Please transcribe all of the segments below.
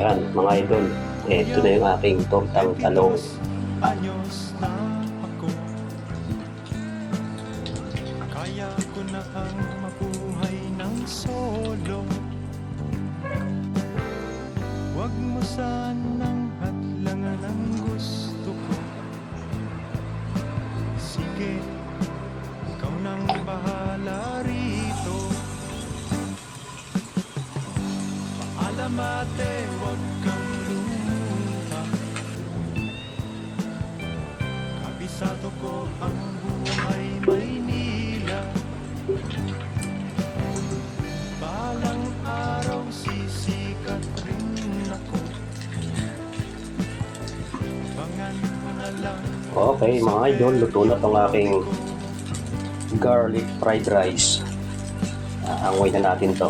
Ayan, mga idol, ito na yung aking tortang talong. Kaya ko na ang mabuhay ng solo. Huwag mo sanang hatlangan ang gusto. Okay mga idol, luto na itong aking garlic fried rice. Uh, angoy na natin to.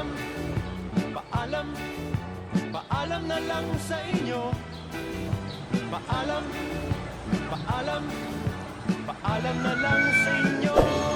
Paalam, paalam, paalam na lang sa inyo. Paalam, paalam, paalam na lang sa inyo.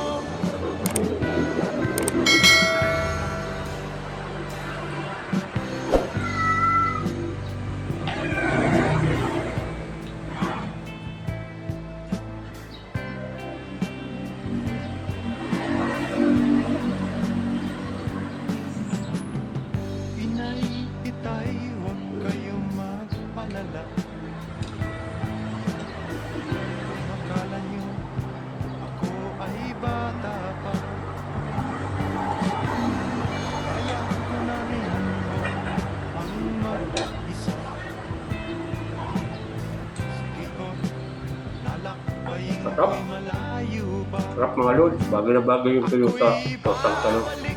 Sarap mga lods. Bago na bago yung Toyota. Tosang talong.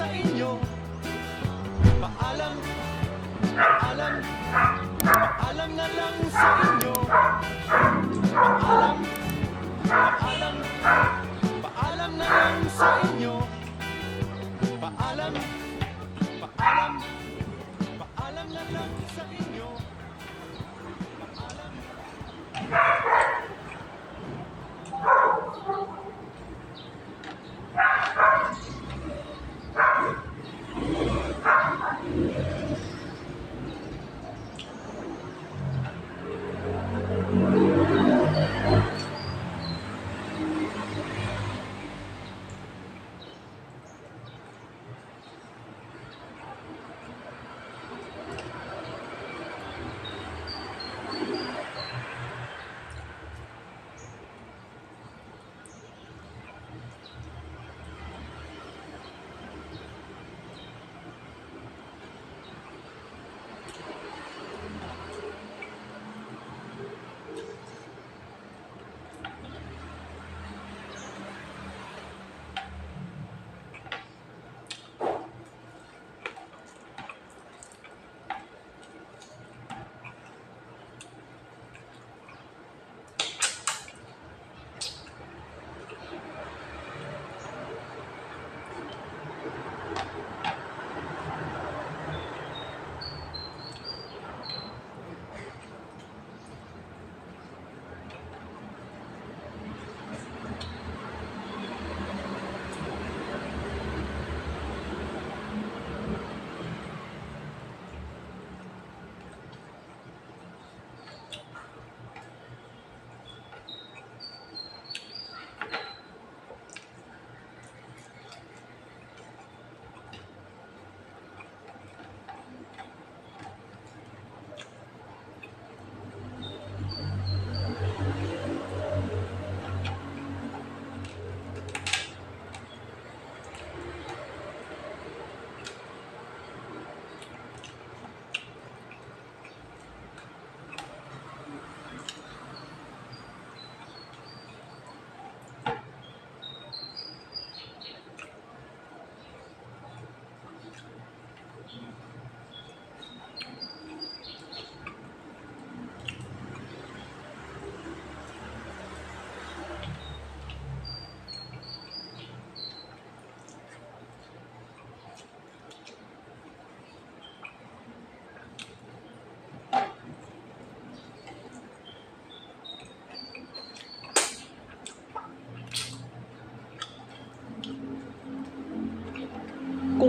sa inyo. Paalam, paalam, paalam na lang sa inyo